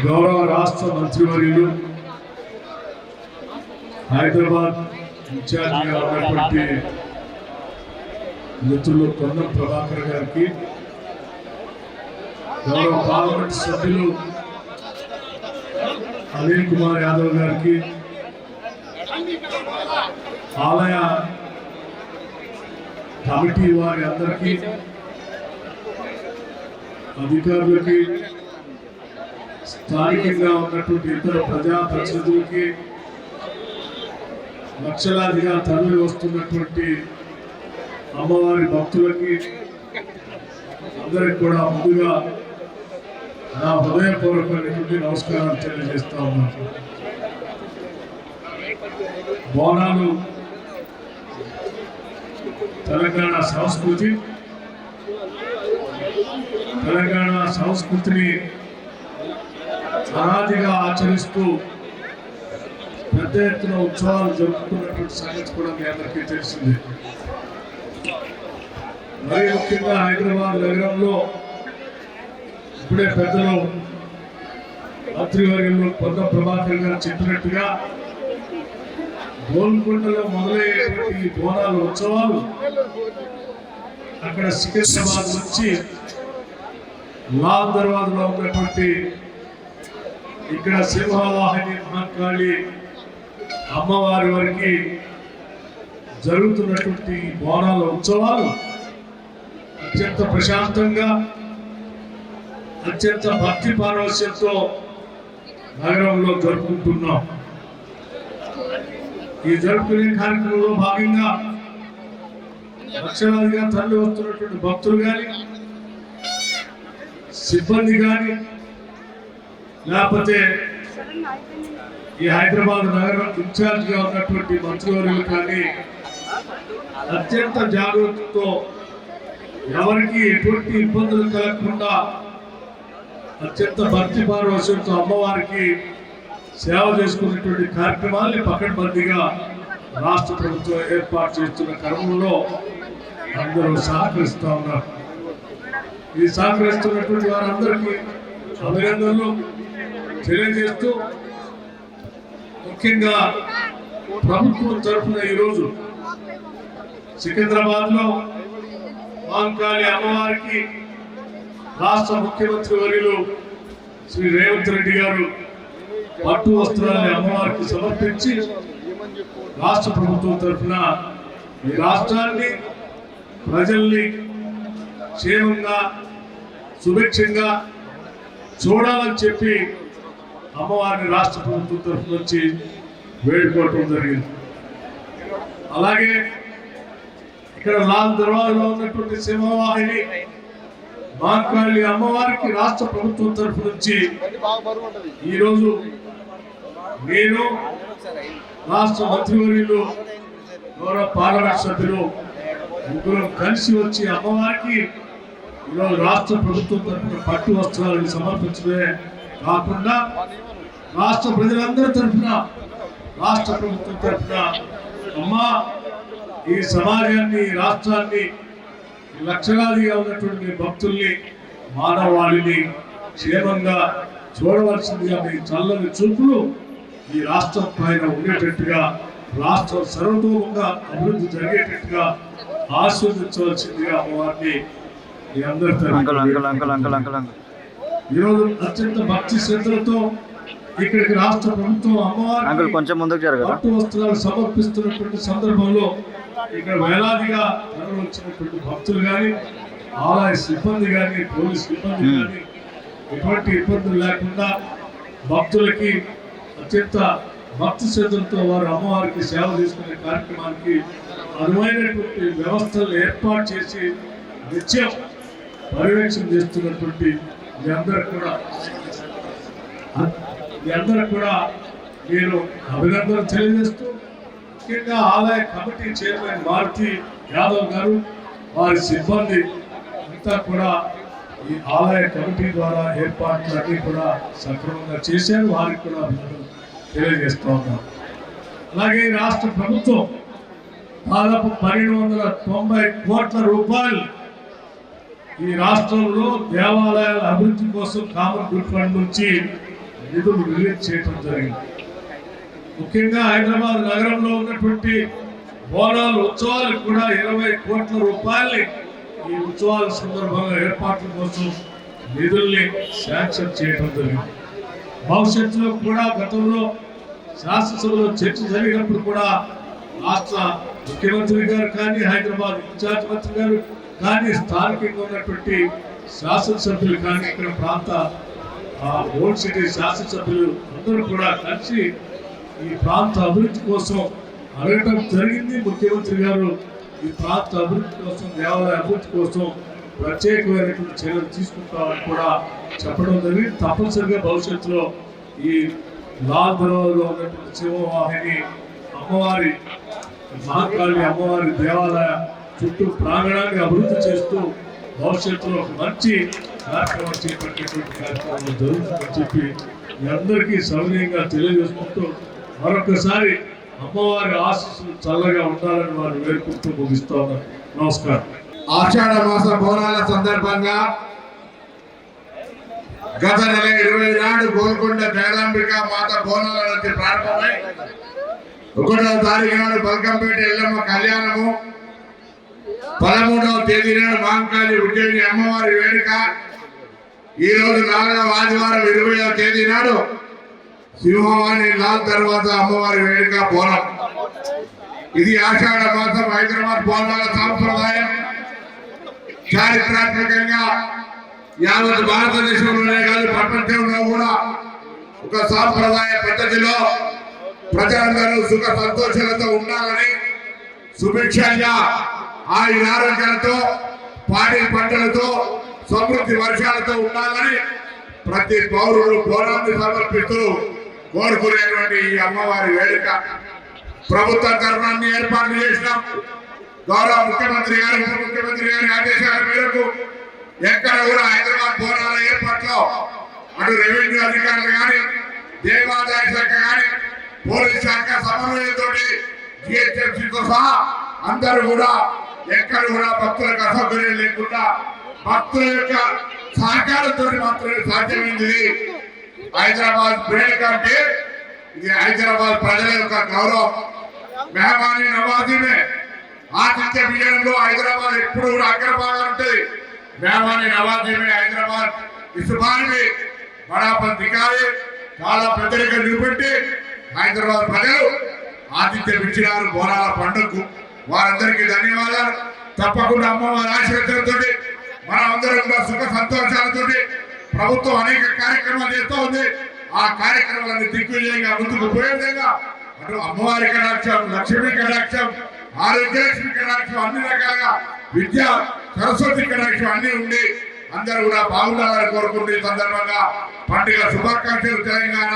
గౌరవ రాష్ట్ర మంత్రివర్యులు హైదరాబాద్ ఇన్ఛార్జిగా ఉన్నటువంటి మిత్రులు కొండం ప్రభాకర్ గారికి గౌరవ పార్లమెంట్ సభ్యులు అనిల్ కుమార్ యాదవ్ గారికి ఆలయ కమిటీ వారి అందరికీ అధికారులకి స్థానికంగా ఉన్నటువంటి ఇతర ప్రజా ప్రతినిధులకి లక్షలాదిగా తరలి వస్తున్నటువంటి అమ్మవారి భక్తులకి అందరికి కూడా ముందుగా నా హృదయపూర్వకమైనటువంటి నమస్కారం తెలియజేస్తా ఉన్నాను. బోనాలు తెలంగాణ సంస్కృతి తెలంగాణ సంస్కృతిని అనాదిగా ఆచరిస్తూ పెద్ద ఎత్తున ఉత్సవాలు జరుపుతున్నటువంటి సంగతి కూడా మీ అందరికీ తెలిసిందే. మరి ముఖ్యంగా హైదరాబాద్ నగరంలో ఇప్పుడే పెద్దలు మంత్రివర్గంలో కొంత ప్రభాకర్ గారు చెప్పినట్టుగా గోల్కొండలో మొదలయ్యేటువంటి బోనాల ఉత్సవాలు అక్కడ సికింద్రాబాద్ నుంచి లాల్ దర్వాజలో ఉన్నటువంటి ఇక్కడ సింహవాహిని మహాకాళి అమ్మవారి వారికి జరుగుతున్నటువంటి బోనాల ఉత్సవాలు అత్యంత ప్రశాంతంగా అత్యంత భక్తి పారవశ్యంతో నగరంలో జరుపుకుంటున్నాం. ఈ జరుపుకునే కార్యక్రమంలో భాగంగా లక్షలాదిగా తరలి వస్తున్నటువంటి భక్తులు కానీ సిబ్బంది కానీ లేకపోతే ఈ హైదరాబాద్ నగరం ఇన్ఛార్జ్గా ఉన్నటువంటి మంత్రివర్యులు కానీ అత్యంత జాగ్రత్తతో ఎవరికి ఎటువంటి ఇబ్బందులు కలగకుండా అత్యంత భక్తి పారవశ్యంతో అమ్మవారికి సేవ చేసుకునేటువంటి కార్యక్రమాల్ని పకడ్బందీగా రాష్ట్ర ప్రభుత్వం ఏర్పాటు చేస్తున్న క్రమంలో అందరూ సహకరిస్తా ఉన్నారు. ఈ సహకరిస్తున్నటువంటి వారందరికీ అభినందనలు. తెలియజేస్తూ ముఖ్యంగా ప్రభుత్వం తరఫున ఈరోజు సికింద్రాబాద్లో మాంకాళి అమ్మవారికి రాష్ట్ర ముఖ్యమంత్రి వర్యులు శ్రీ రేవంత్ రెడ్డి గారు పట్టు వస్త్రాన్ని అమ్మవారికి సమర్పించి రాష్ట్ర ప్రభుత్వం తరఫున ఈ రాష్ట్రాన్ని ప్రజల్ని క్షేమంగా సుభిక్షంగా చూడాలని చెప్పి అమ్మవారిని రాష్ట్ర ప్రభుత్వం తరఫు నుంచి వేడుకోవటం జరిగింది. అలాగే ఇక్కడ లాల్ దర్వాజలో ఉన్నటువంటి సింహవాహిని మాంకాళి అమ్మవారికి రాష్ట్ర ప్రభుత్వం తరఫు నుంచి ఈరోజు నేను రాష్ట్ర మంత్రివర్యులు గౌరవ పార్లమెంట్ సభ్యులు ముగ్గురు కలిసి వచ్చి అమ్మవారికి ఈరోజు రాష్ట్ర ప్రభుత్వం తరఫున పట్టు వస్త్రాలను సమర్పించడమే కాకుండా రాష్ట్ర ప్రజలందరి తరఫున రాష్ట్ర ప్రభుత్వం తరఫున అమ్మా ఈ సమాజాన్ని ఈ రాష్ట్రాన్ని లక్షలాదిగా ఉన్నటువంటి భక్తుల్ని మానవాళిని క్షేమంగా చూడవలసిందిగా మీ చల్లని చూపులు ఈ రాష్ట్రం పైన ఉండేటట్టుగా రాష్ట్రం సర్వతోముఖంగా అభివృద్ధి జరిగేటట్టుగా ఆస్వాదించవలసిందిగా అమ్మవారిని మీ అందరి ఈరోజు అత్యంత భక్తి శ్రద్ధలతో ఇక్కడికి రాష్ట్ర ప్రభుత్వం అంకుల్ అమ్మవారికి కొంచెం ముందుకు జరగరా పట్టు వస్త్రాలు సమర్పిస్తున్నటువంటి సందర్భంలో ఇక్కడ వేలాదిగా వచ్చినటువంటి భక్తులు కానీ ఆలయ సిబ్బంది కానీ పోలీస్ సిబ్బంది. కానీ ఎటువంటి ఇబ్బందులు లేకుండా భక్తులకి అత్యంత భక్తి శ్రద్ధలతో వారు అమ్మవారికి సేవ చేసుకునే కార్యక్రమానికి అనువైనటువంటి వ్యవస్థలు ఏర్పాటు చేసి నిత్యం పర్యవేక్షణ చేస్తున్నటువంటి మీ అందరికి కూడా మీ అందరికి కూడా నేను అభినందనలు తెలియజేస్తూ ముఖ్యంగా ఆలయ కమిటీ చైర్మన్ మారుతి యాదవ్ గారు వారి సిబ్బంది అంతా కూడా ఈ ఆలయ కమిటీ ద్వారా ఏర్పాట్లన్నీ కూడా సక్రమంగా చేశారు. వారికి కూడా అభినందనలు తెలియజేస్తా ఉన్నాం అలాగే ఈ రాష్ట్ర ప్రభుత్వం దాదాపు పన్నెండు వందల తొంభై కోట్ల రూపాయలు ఈ రాష్ట్రంలో దేవాలయాల అభివృద్ధి కోసం కామన్ గుడ్ ఫండ్ నుంచి నిధులు రిలీజ్ చేయడం జరిగింది. ముఖ్యంగా హైదరాబాద్ నగరంలో ఉన్నటువంటి బోనాల ఉత్సవాలకు కూడా ఇరవై కోట్ల రూపాయల్ని ఈ ఉత్సవాల సందర్భంగా ఏర్పాట్ల కోసం నిధుల్ని శాంక్షన్ చేయడం జరిగింది. భవిష్యత్తులో కూడా గతంలో శాసనసభలో చర్చ జరిగినప్పుడు కూడా రాష్ట్ర ముఖ్యమంత్రి గారు కానీ హైదరాబాద్ ఇన్ఛార్జ్ మంత్రి గారు కానీ స్థానికంగా ఉన్నటువంటి శాసనసభ్యులు కానీ ఇక్కడ ప్రాంత ఆ, ఓల్డ్ సిటీ శాసనసభ్యులు అందరూ కూడా కలిసి ఈ ప్రాంత అభివృద్ధి కోసం అడగటం జరిగింది. ముఖ్యమంత్రి గారు ఈ ప్రాంత అభివృద్ధి కోసం దేవాలయ అభివృద్ధి కోసం ప్రత్యేకమైనటువంటి చర్యలు తీసుకుంటామని కూడా చెప్పడం జరిగింది. తప్పనిసరిగా భవిష్యత్తులో ఈ లాల్ దర్వాజలో ఉన్నటువంటి శివవాహిని అమ్మవారి మహాకాళి అమ్మవారి దేవాలయ చుట్టూ ప్రాంగణాన్ని అభివృద్ధి చేస్తూ భవిష్యత్తులో ఒక మంచి కార్యక్రమం చేపట్టేటువంటి కార్యక్రమం జరుగుతుందని చెప్పి మీ అందరికీ సవినయంగా తెలియజేసుకుంటూ మరొకసారి అమ్మవారి ఆశీస్సులు చల్లగా ఉండాలని వారు వేడుకుంటూ ముగిస్తా ఉన్నారు నమస్కారం. ఆషాఢ మాస బోనాల సందర్భంగా గత నెల ఇరవై నాడు గోల్కొండ జగదాంబిక మాత బోనాల నుంచి ప్రారంభమై ఒకటవ తారీఖు నాడు బల్కంపేట ఎల్లమ్మ కళ్యాణము. పదమూడవ తేదీ నాడు మాంకాళి ఉజ్జయిని అమ్మవారి వేడుక. ఈ రోజు నాలుగవ ఆదివారం ఇరవైవ తేదీ నాడు సింహవాణి లాల్ తర్వాత అమ్మవారి వేడుక పోరం ఇది ఆషాఢ మాసం హైదరాబాద్ బోనాల సాంప్రదాయం. చారిత్రాత్మకంగా యావత్ భారతదేశంలోనే కాదు ప్రపంచంలో కూడా ఒక సాంప్రదాయ పద్ధతిలో ప్రజలందరూ సుఖ సంతోషాలతో ఉండాలని సుభిక్షంగా ఆయన ఆరోగ్యాలతో పాడి పంటలతో సమృద్ధి వర్షాలతో ఉండాలని ప్రతి పౌరుడు బోనాన్ని సమర్పిస్తూ కోరుకునేటువంటి ఈ అమ్మవారి వేడుక. ప్రభుత్వ తరుణాన్ని ఏర్పాటు చేసినాం. గౌరవ ముఖ్యమంత్రి గారు ఉప ముఖ్యమంత్రి గారి ఆదేశాల మేరకు ఎక్కడ కూడా హైదరాబాద్ బోనాల ఏర్పాట్లో అటు రెవెన్యూ అధికారులు కానీ దేవాదాయ శాఖ కానీ పోలీస్ శాఖ సమన్వయంతో జిహెచ్ఎంసీతో సహా అందరూ కూడా ఎక్కడ కూడా భక్తులకు అసౌకర్యం లేకుండా భక్తుల యొక్క సహకారంతో మాత్రమే సాధ్యమైంది హైదరాబాద్ బ్రేక్ అంటే ఇది హైదరాబాద్ ప్రజల యొక్క గౌరవం. మెహమాని నవాజీనే ఆతిథ్య విజయంలో హైదరాబాద్ ఎప్పుడు కూడా అగ్రభాగం ఉంటుంది. మెహమాని నవాజీమే హైదరాబాద్. ఇసుబాని బడాపన్ దిగాలి. చాలా పెద్దరిగా నిలబెట్టి హైదరాబాద్ ప్రజలు ఆతిథ్యం ఇచ్చినారు బోనాల పండుగకు. వారందరికీ ధన్యవాదాలు. తప్పకుండా అమ్మవారి ఆశీర్వచనతో మనం అందరం కూడా సుఖ సంతోషాలతో ప్రభుత్వం అనేక కార్యక్రమాలు చేస్తూ ఉంది. ఆ కార్యక్రమాలను దిగ్విజయంగా ముందుకు పోయే విధంగా అటు అమ్మవారి కటాక్షం లక్ష్మీ కటాక్షం ఆరోగ్యలక్ష్మి కటాక్షం అన్ని రకాలుగా విద్య సరస్వతి కటాక్షం అన్ని ఉండి అందరూ కూడా బాగుండాలని కోరుకుంటే ఈ సందర్భంగా పండుగ శుభాకాంక్షలు తెలంగాణ